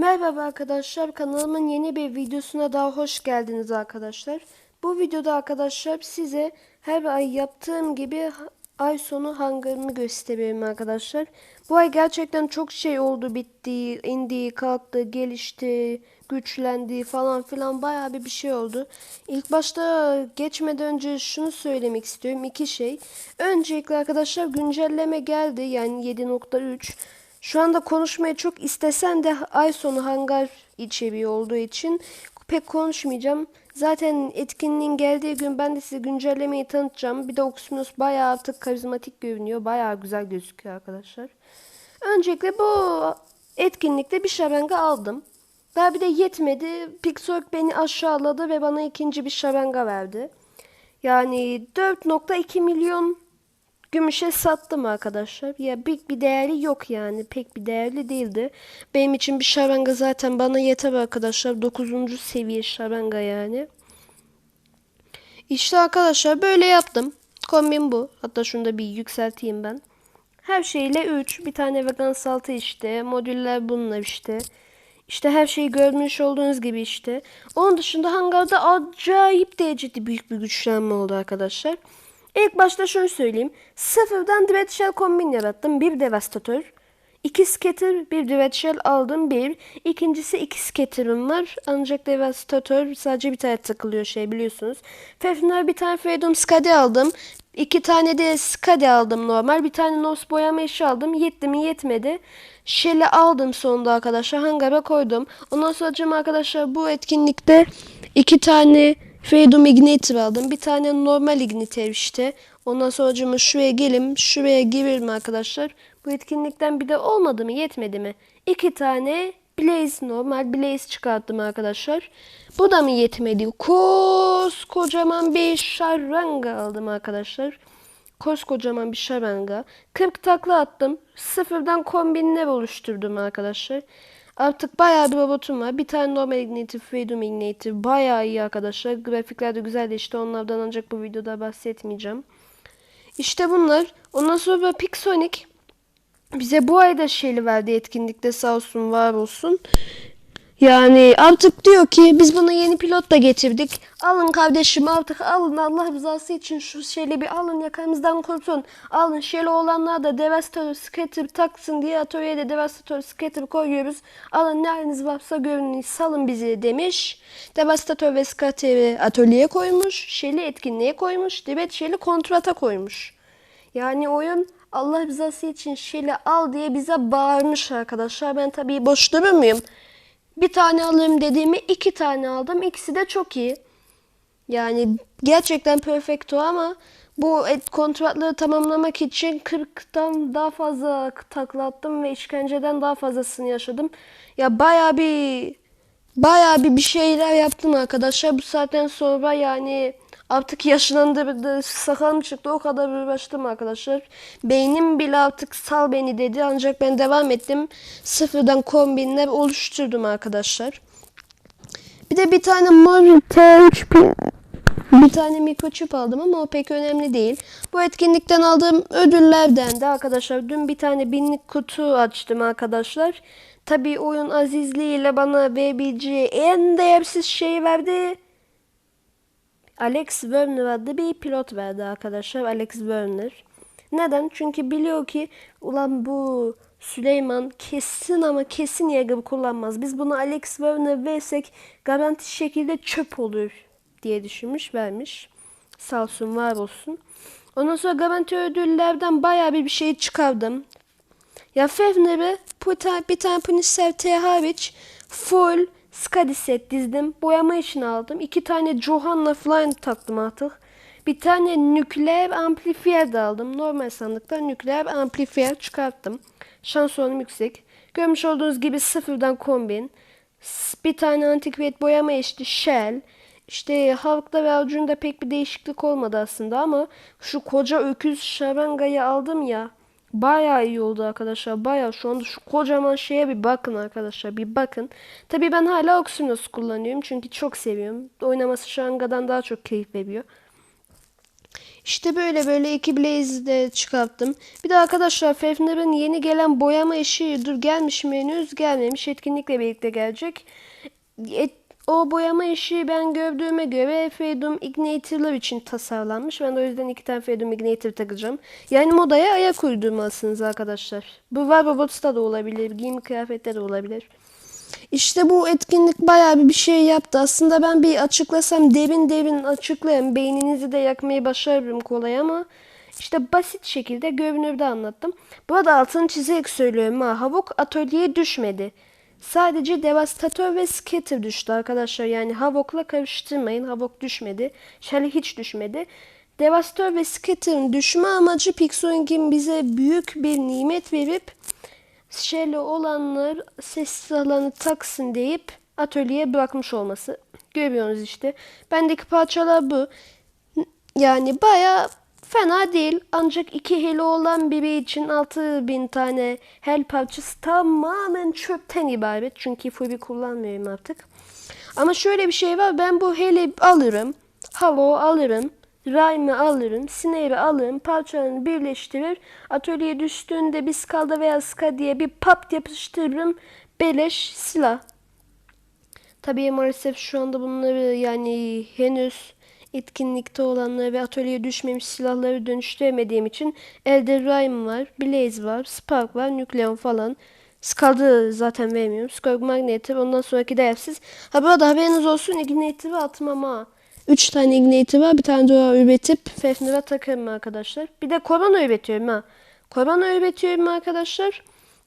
Merhaba arkadaşlar kanalımın yeni bir videosuna daha hoş geldiniz arkadaşlar. Bu videoda arkadaşlar size her ay yaptığım gibi ay sonu hangarımı gösteriyorum arkadaşlar. Bu ay gerçekten çok şey oldu bitti, indi, kalktı, gelişti, güçlendi falan filan bayağı bir bir şey oldu. İlk başta geçmeden önce şunu söylemek istiyorum iki şey. Öncelikle arkadaşlar güncelleme geldi yani 7.3. Şu anda konuşmayı çok istesen de ay sonu hangar içeriği olduğu için pek konuşmayacağım. Zaten etkinliğin geldiği gün ben de size güncellemeyi tanıtacağım. Bir de Oxymus bayağı artık karizmatik görünüyor. Bayağı güzel gözüküyor arkadaşlar. Öncelikle bu etkinlikte bir şaranga aldım. Daha bir de yetmedi. Pixork beni aşağıladı ve bana ikinci bir şaranga verdi. Yani 4.2 milyon gümüşe sattım arkadaşlar. Ya pek bir değeri yok yani. Pek bir değerli değildi. Benim için bir şaranga zaten bana yeter arkadaşlar. 9. seviye şaranga yani. İşte arkadaşlar böyle yaptım. Kombin bu. Hatta şunu da bir yükselteyim ben. Her şeyle 3. Bir tane vegan saltı işte. Modüller bunlar işte. İşte her şeyi görmüş olduğunuz gibi işte. Onun dışında hangarda acayip derecede büyük bir güçlenme oldu arkadaşlar. İlk başta şunu söyleyeyim. Sıfırdan Dread Shell kombin yarattım. Bir devastatör. İki scatter, bir Dread Shell aldım bir. İkincisi iki scatter'ım var. Ancak devastatör sadece bir tane takılıyor şey biliyorsunuz. Fefner bir tane Freedom Skadi aldım. İki tane de Skadi aldım normal. Bir tane Nos boyama işi aldım. Yetti mi yetmedi. Shell'i aldım sonunda arkadaşlar. Hangara koydum. Ondan sonra arkadaşlar bu etkinlikte iki tane Freedom Igniter aldım. Bir tane normal Igniter işte. Ondan sonra şuraya gelim. Şuraya girelim arkadaşlar. Bu etkinlikten bir de olmadı mı yetmedi mi? İki tane Blaze normal Blaze çıkarttım arkadaşlar. Bu da mı yetmedi? Koskocaman bir şaranga aldım arkadaşlar. Koskocaman bir şaranga. 40 takla attım. Sıfırdan kombinler oluşturdum arkadaşlar. Artık bayağı bir robotum var. Bir tane normal Igniter, Freedom Igniter. Bayağı iyi arkadaşlar. Grafikler de güzelleşti. Onlardan ancak bu videoda bahsetmeyeceğim. İşte bunlar. Ondan sonra Pixonic bize bu ayda şeyli verdi etkinlikte sağ olsun var olsun. Yani artık diyor ki biz buna yeni pilot da getirdik. Alın kardeşim artık alın Allah rızası için şu şeyle bir alın yakamızdan kurtun. Alın şeyli olanlar da Devastator Scatter taksın diye atölyeye de Devastator Scatter koyuyoruz. Alın ne haliniz varsa görün salın bizi demiş. Devastator ve Scatter'ı atölyeye koymuş. Şeyli etkinliğe koymuş. Debet şeyli kontrata koymuş. Yani oyun Allah rızası için şeyle al diye bize bağırmış arkadaşlar. Ben tabii boş durmuyorum. Bir tane alayım dediğimi iki tane aldım. İkisi de çok iyi. Yani gerçekten perfecto ama bu et kontratları tamamlamak için 40'tan daha fazla takla attım ve işkenceden daha fazlasını yaşadım. Ya baya bir baya bir bir şeyler yaptım arkadaşlar. Bu saatten sonra yani artık yaşlandırdı, sakalım çıktı o kadar uğraştım arkadaşlar. Beynim bile artık sal beni dedi ancak ben devam ettim. Sıfırdan kombinler oluşturdum arkadaşlar. Bir de bir tane mor T3 bir tane mikroçip aldım ama o pek önemli değil. Bu etkinlikten aldığım ödüllerden de arkadaşlar dün bir tane binlik kutu açtım arkadaşlar. Tabii oyun azizliğiyle bana verebileceği en değersiz şeyi verdi. Alex Werner adlı bir pilot verdi arkadaşlar. Alex Werner. Neden? Çünkü biliyor ki ulan bu Süleyman kesin ama kesin Yeager kullanmaz. Biz bunu Alex Werner versek garanti şekilde çöp olur diye düşünmüş vermiş. Sağ olsun var olsun. Ondan sonra garanti ödüllerden bayağı bir bir şey çıkardım. Ya Fevner'e bir tane, Punisher hariç full Skadi set dizdim. Boyama için aldım. İki tane Johanna falan taktım artık. Bir tane nükleer amplifier de aldım. Normal sandıktan nükleer amplifier çıkarttım. Şans oranım yüksek. Görmüş olduğunuz gibi sıfırdan kombin. Bir tane antikviyet boyama işte Shell. İşte halkta ve avucunda pek bir değişiklik olmadı aslında ama şu koca öküz şarangayı aldım ya. Bayağı iyi oldu arkadaşlar. Bayağı şu anda şu kocaman şeye bir bakın arkadaşlar. Bir bakın. Tabii ben hala Oxynos kullanıyorum. Çünkü çok seviyorum. Oynaması şarangadan daha çok keyif veriyor. İşte böyle böyle iki blaze de çıkarttım. Bir de arkadaşlar Fafner'ın yeni gelen boyama işi dur gelmiş mi henüz gelmemiş. Etkinlikle birlikte gelecek. Et, o boyama işi ben gördüğüme göre Freedom Igniter'lar için tasarlanmış. Ben de o yüzden iki tane Freedom Igniter takacağım. Yani modaya ayak uydurmalısınız arkadaşlar. Bu var Robots'ta da olabilir. Giyim kıyafette de olabilir. İşte bu etkinlik bayağı bir bir şey yaptı. Aslında ben bir açıklasam derin derin açıklayayım. Beyninizi de yakmayı başarırım kolay ama işte basit şekilde görünürde anlattım. Burada altını çizerek söylüyorum ha. Havok atölyeye düşmedi. Sadece Devastator ve Scatter düştü arkadaşlar. Yani Havok'la karıştırmayın. Havok düşmedi. Shelly hiç düşmedi. Devastator ve Scatter'ın düşme amacı Pixoing'in bize büyük bir nimet verip Shelly olanlar sessiz alanı taksın deyip atölyeye bırakmış olması. Görüyorsunuz işte. Bendeki parçalar bu. Yani baya fena değil. Ancak iki heli olan biri için 6000 tane hel parçası tamamen çöpten ibaret. Çünkü fubi kullanmıyorum artık. Ama şöyle bir şey var. Ben bu heli alırım. Halo alırım. Rhyme'ı alırım, Snare'i alırım, parçalarını birleştirir, atölyeye düştüğünde bir skalda veya ska diye bir pap yapıştırırım, beleş silah. Tabii maalesef şu anda bunları yani henüz etkinlikte olanları ve atölyeye düşmemiş silahları dönüştüremediğim için elde Rhyme var, Blaze var, Spark var, Nükleon falan. Scald'ı zaten vermiyorum. Scorg Magnetic ondan sonraki değersiz. Ha bu arada haberiniz olsun Ignite'ı atmam ha. 3 tane Ignite'i var. Bir tane daha üretip Fafner'a takarım arkadaşlar. Bir de korona üretiyorum ha. Korona üretiyorum arkadaşlar.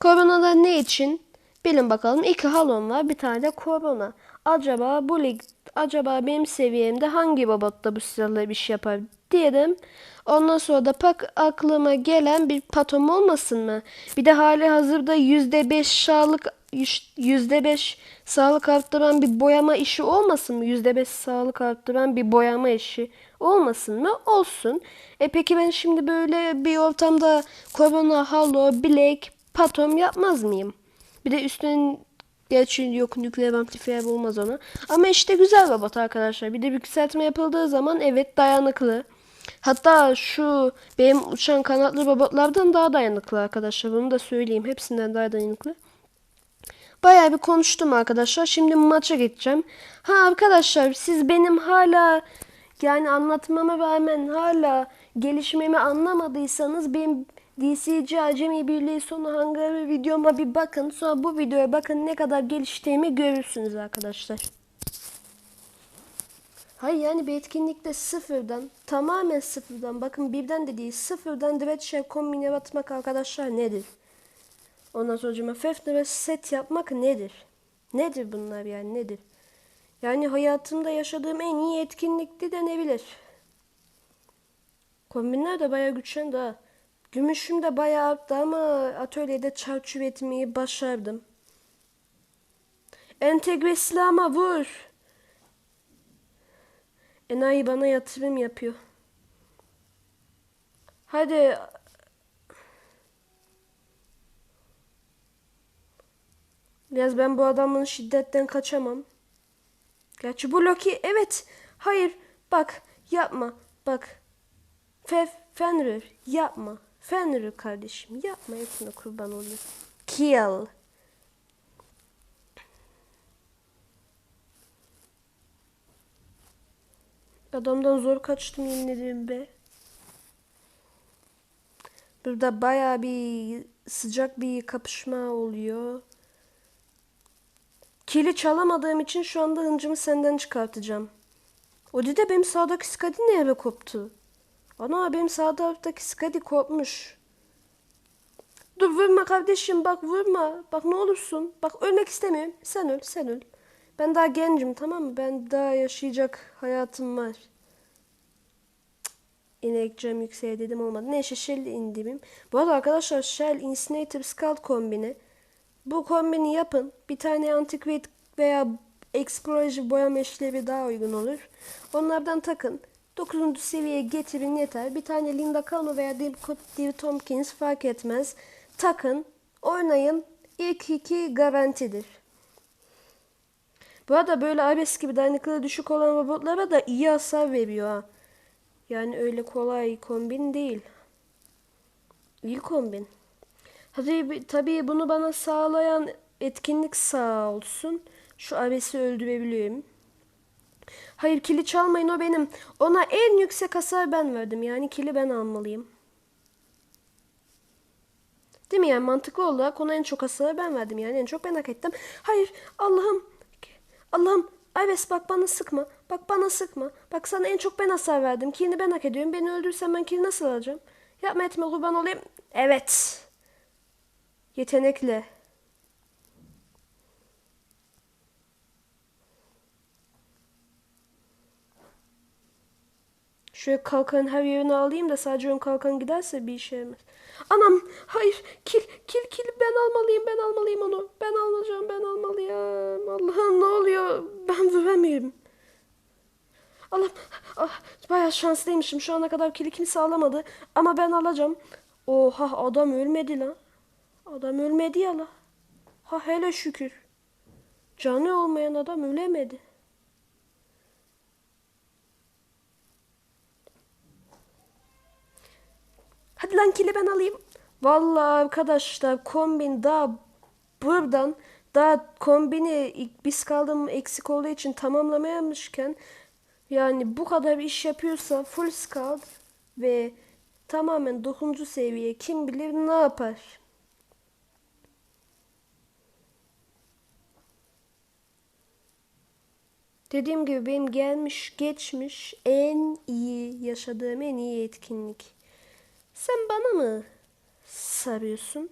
Korona da ne için? Bilin bakalım. İki halon var. Bir tane de korona. Acaba bu lig acaba benim seviyemde hangi robotta bu silahla bir şey yapar diyelim. Ondan sonra da pak aklıma gelen bir patom olmasın mı? Bir de hali hazırda %5 sağlık %5 sağlık arttıran bir boyama işi olmasın mı? %5 sağlık arttıran bir boyama işi olmasın mı? Olsun. E peki ben şimdi böyle bir ortamda korona, halo, bilek, patom yapmaz mıyım? Bir de üstüne Gerçi yok nükleer amplifier olmaz ona. Ama işte güzel robot arkadaşlar. Bir de yükseltme yapıldığı zaman evet dayanıklı. Hatta şu benim uçan kanatlı robotlardan daha dayanıklı arkadaşlar. Bunu da söyleyeyim. Hepsinden daha dayanıklı. Bayağı bir konuştum arkadaşlar. Şimdi maça geçeceğim. Ha arkadaşlar siz benim hala yani anlatmama rağmen hala gelişmemi anlamadıysanız benim DCC Acemi Birliği sonu hangarı videoma bir bakın. Sonra bu videoya bakın ne kadar geliştiğimi görürsünüz arkadaşlar. Hayır yani bir etkinlikte sıfırdan tamamen sıfırdan bakın birden de değil sıfırdan Dread Shell kombine yaratmak arkadaşlar nedir? Ondan sonra cuma Fafner'a set yapmak nedir? Nedir bunlar yani nedir? Yani hayatımda yaşadığım en iyi etkinlikti denebilir. Kombinler de bayağı güçlendi ha. Gümüşüm de bayağı arttı ama atölyede çarç üretmeyi başardım. Entegre silahıma vur. Enayi bana yatırım yapıyor. Hadi. Biraz ben bu adamın şiddetten kaçamam. Gerçi bu Loki evet. Hayır. Bak yapma. Bak. Fef Fenrir yapma. Fenrir kardeşim yapma hepsine kurban olayım. Kill. Adamdan zor kaçtım yemin ederim be. Burada baya bir sıcak bir kapışma oluyor. Kili çalamadığım için şu anda hıncımı senden çıkartacağım. O de benim sağdaki skadi ne eve koptu? Ana benim sağ taraftaki skadi kopmuş. Dur vurma kardeşim bak vurma. Bak ne olursun. Bak ölmek istemiyorum. Sen öl sen öl. Ben daha gencim tamam mı? Ben daha yaşayacak hayatım var. İnekeceğim yükseğe dedim olmadı. Neyse Shell indireyim. Bu arada arkadaşlar Shell Incinerator Scald kombini. Bu kombini yapın. Bir tane Antiquate veya Exploration boyama işlevi daha uygun olur. Onlardan takın. 9. seviyeye getirin yeter. Bir tane Linda Cano veya Dave Tompkins fark etmez. Takın, oynayın. İlk iki garantidir. Bu arada böyle Ares gibi dayanıklılığı düşük olan robotlara da iyi hasar veriyor ha. Yani öyle kolay kombin değil. İyi kombin. Hadi tabii bunu bana sağlayan etkinlik sağ olsun. Şu abesi öldürebiliyorum. Hayır kili çalmayın o benim. Ona en yüksek hasar ben verdim. Yani kili ben almalıyım. Değil mi yani mantıklı olarak ona en çok hasarı ben verdim yani en çok ben hak ettim. Hayır Allah'ım Allah'ım Ayves bak bana sıkma. Bak bana sıkma. Bak sana en çok ben hasar verdim. Kilini ben hak ediyorum. Beni öldürürsen ben kilini nasıl alacağım? Yapma etme kurban olayım. Evet. Yetenekli. Şöyle kalkanın her yerini alayım da sadece ön kalkan giderse bir işe yaramaz. Anam hayır kil kil kil ben almalıyım ben almalıyım onu. Ben alacağım ben almalıyım. Allah'ım ne oluyor ben vuramıyorum. Allah'ım ah, bayağı şanslıymışım şu ana kadar kili kimse alamadı. Ama ben alacağım. Oha adam ölmedi lan. Adam ölmedi ya la. Ha hele şükür. Canı olmayan adam ölemedi. Lan kili ben alayım. Vallahi arkadaşlar kombin daha buradan daha kombini biz kaldım eksik olduğu için tamamlamayamışken yani bu kadar iş yapıyorsa full scout ve tamamen 9. seviye kim bilir ne yapar. Dediğim gibi benim gelmiş geçmiş en iyi yaşadığım en iyi etkinlik. Sen bana mı sarıyorsun?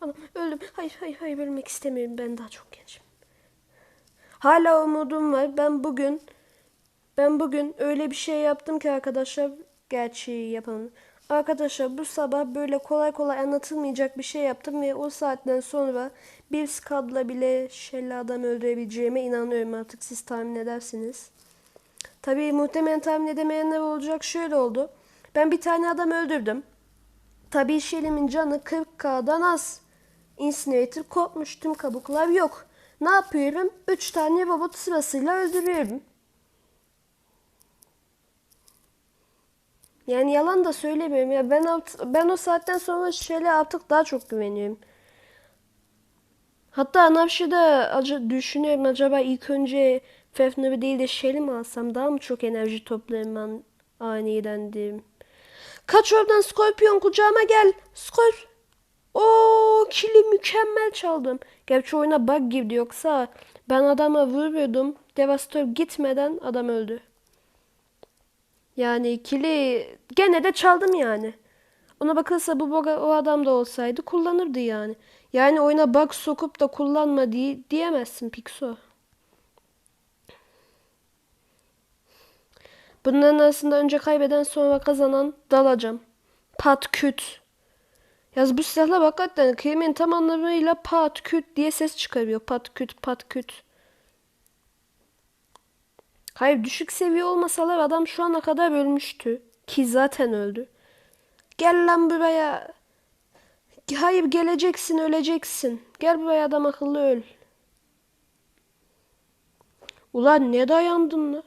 Anam öldüm. Hayır hayır hayır ölmek istemiyorum. Ben daha çok gencim. Hala umudum var. Ben bugün ben bugün öyle bir şey yaptım ki arkadaşlar gerçeği yapalım. Arkadaşlar bu sabah böyle kolay kolay anlatılmayacak bir şey yaptım ve o saatten sonra bir skadla bile şella adam öldürebileceğime inanıyorum artık siz tahmin edersiniz. Tabii muhtemelen tahmin edemeyenler olacak şöyle oldu. Ben bir tane adam öldürdüm. Tabii Şelim'in canı 40k'dan az. Incinerator kopmuş tüm kabuklar yok. Ne yapıyorum? 3 tane robot sırasıyla öldürüyorum. Yani yalan da söylemiyorum ya ben ben o saatten sonra şöyle artık daha çok güveniyorum. Hatta Navşi'de acı düşünüyorum acaba ilk önce Fafner'ı değil de Shell'i mi alsam daha mı çok enerji toplarım ben aniden diyeyim. Kaç oradan Scorpion kucağıma gel. Skor. O kili mükemmel çaldım. Gerçi oyuna bug girdi yoksa ben adama vuruyordum. Devastör gitmeden adam öldü. Yani kili gene de çaldım yani. Ona bakılsa bu bug o adam da olsaydı kullanırdı yani. Yani oyuna bug sokup da kullanma diye, diyemezsin Pixo. Bunların arasında önce kaybeden sonra kazanan dalacağım. Pat küt. Yaz bu silahla bak hakikaten kelimenin tam anlamıyla pat küt diye ses çıkarıyor. Pat küt pat küt. Hayır düşük seviye olmasalar adam şu ana kadar ölmüştü. Ki zaten öldü. Gel lan buraya. Hayır geleceksin öleceksin. Gel buraya adam akıllı öl. Ulan ne dayandın lan?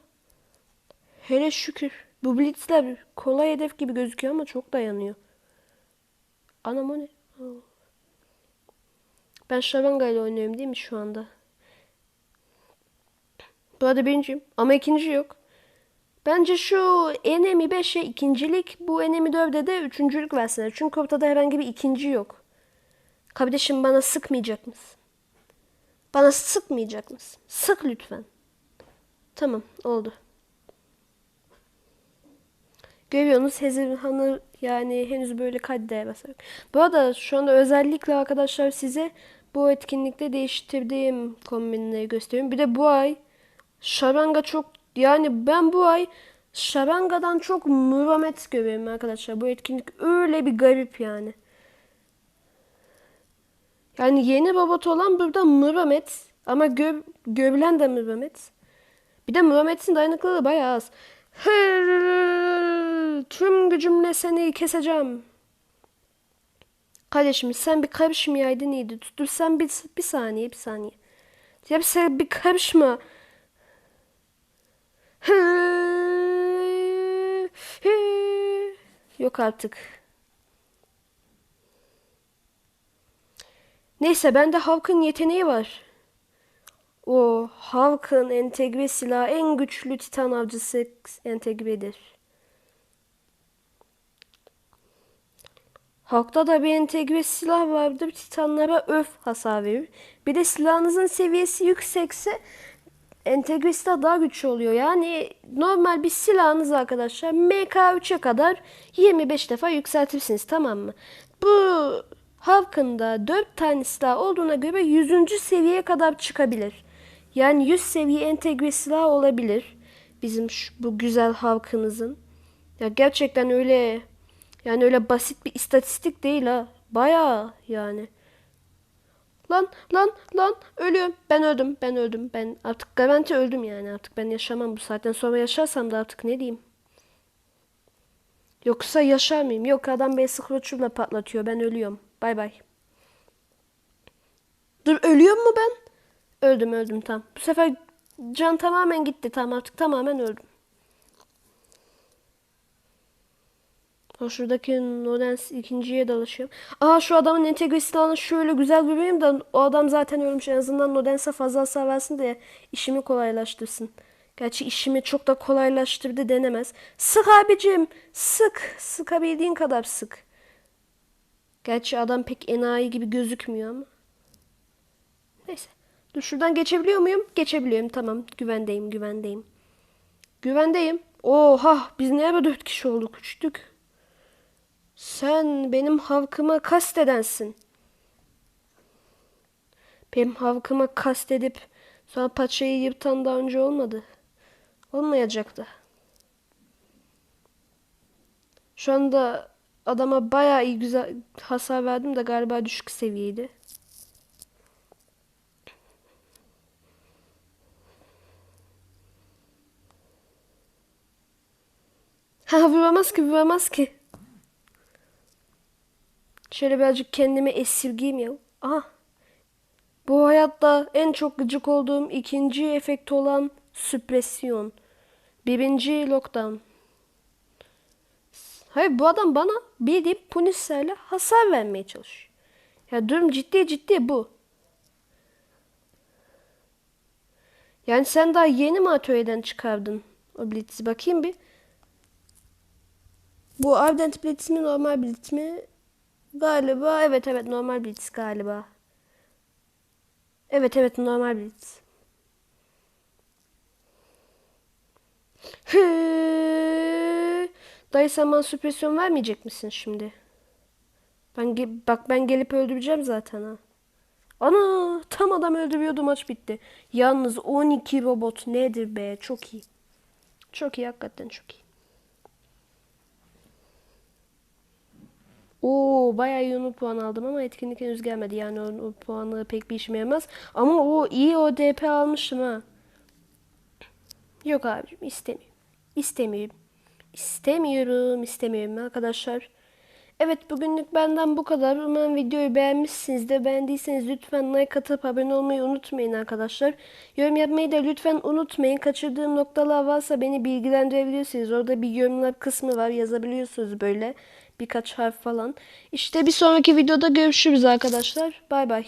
Hele şükür. Bu blitzler kolay hedef gibi gözüküyor ama çok dayanıyor. Anam o ne? Ben Şaranga ile oynuyorum değil mi şu anda? Bu arada birinciyim ama ikinci yok. Bence şu Enemy 5'e ikincilik, bu Enemy 4'e de üçüncülük versinler. Çünkü ortada herhangi bir ikinci yok. Kardeşim bana sıkmayacak mısın? Bana sıkmayacak mısın? Sık lütfen. Tamam oldu. Görüyorsunuz Hezirhan'ı yani henüz böyle kaddeye basarak. Bu arada şu anda özellikle arkadaşlar size bu etkinlikte değiştirdiğim kombinleri gösteriyorum. Bir de bu ay Şaranga çok yani ben bu ay Şaranga'dan çok Muramet görüyorum arkadaşlar. Bu etkinlik öyle bir garip yani. Yani yeni robot olan burada Muramet ama gö görülen de Muramet. Bir de Muramet'in dayanıklılığı bayağı az. Tüm gücümle seni keseceğim. Kardeşim sen bir karışmayaydın iyiydi. Dur sen bir, bir saniye bir saniye. Ya sen bir karışma. Yok artık. Neyse bende Hulk'ın yeteneği var. O Hulk'ın entegre silahı en güçlü titan avcısı entegredir. Hulk'ta da bir entegre silah vardır. Titanlara öf hasar verir. Bir de silahınızın seviyesi yüksekse entegre silah daha güçlü oluyor. Yani normal bir silahınız arkadaşlar MK3'e kadar 25 defa yükseltirsiniz tamam mı? Bu Hulk'ın da 4 tane silah olduğuna göre 100. seviyeye kadar çıkabilir. Yani 100 seviye entegre silah olabilir. Bizim şu, bu güzel Hulk'ımızın. Ya gerçekten öyle yani öyle basit bir istatistik değil ha. Bayağı yani. Lan lan lan ölüyorum. Ben öldüm. Ben öldüm. Ben artık garanti öldüm yani. Artık ben yaşamam bu saatten sonra yaşarsam da artık ne diyeyim. Yoksa yaşar mıyım? Yok adam beni sıkroçumla patlatıyor. Ben ölüyorum. Bay bay. Dur ölüyor mu ben? Öldüm öldüm tam. Bu sefer can tamamen gitti. Tamam artık tamamen öldüm. Ha şuradaki Nodens ikinciye dalaşıyorum. Aa şu adamın entegre silahını şöyle güzel göreyim de o adam zaten ölmüş. En azından Nodens'e fazla hasar versin de işimi kolaylaştırsın. Gerçi işimi çok da kolaylaştırdı denemez. Sık abicim. Sık. Sıkabildiğin kadar sık. Gerçi adam pek enayi gibi gözükmüyor ama. Neyse. Dur şuradan geçebiliyor muyum? Geçebiliyorum. Tamam. Güvendeyim. Güvendeyim. Güvendeyim. Oha. Biz ne ara dört kişi olduk? Uçtuk. Sen benim havkıma kastedensin. Benim havkıma kastedip sonra paçayı yırtan daha önce olmadı. Olmayacaktı. Şu anda adama bayağı iyi güzel hasar verdim de galiba düşük seviyeydi. Ha vuramaz ki vuramaz ki. Şöyle birazcık kendimi esirgeyim ya. Aha. Bu hayatta en çok gıcık olduğum ikinci efekt olan süpresyon. Birinci lockdown. Hayır bu adam bana bildiğim punislerle hasar vermeye çalışıyor. Ya durum ciddi ciddi bu. Yani sen daha yeni mi atölyeden çıkardın o Blitz'i? Bakayım bir. Bu Ardent Blitz mi normal Blitz mi? Galiba evet evet normal Blitz galiba. Evet evet normal Blitz. Dayı sen bana süpresyon vermeyecek misin şimdi? Ben bak ben gelip öldüreceğim zaten ha. Ana tam adam öldürüyordu maç bitti. Yalnız 12 robot nedir be çok iyi. Çok iyi hakikaten çok iyi. Oo bayağı iyi onu puan aldım ama etkinlik henüz gelmedi. Yani o, o puanı pek bir işime yaramaz. Ama o iyi o DP almıştım ha. Yok abicim istemiyorum. İstemiyorum. İstemiyorum, istemiyorum arkadaşlar. Evet bugünlük benden bu kadar. Umarım videoyu beğenmişsinizdir. Beğendiyseniz lütfen like atıp abone olmayı unutmayın arkadaşlar. Yorum yapmayı da lütfen unutmayın. Kaçırdığım noktalar varsa beni bilgilendirebilirsiniz. Orada bir yorumlar kısmı var. Yazabiliyorsunuz böyle. Birkaç harf falan. İşte bir sonraki videoda görüşürüz arkadaşlar. Bay bay.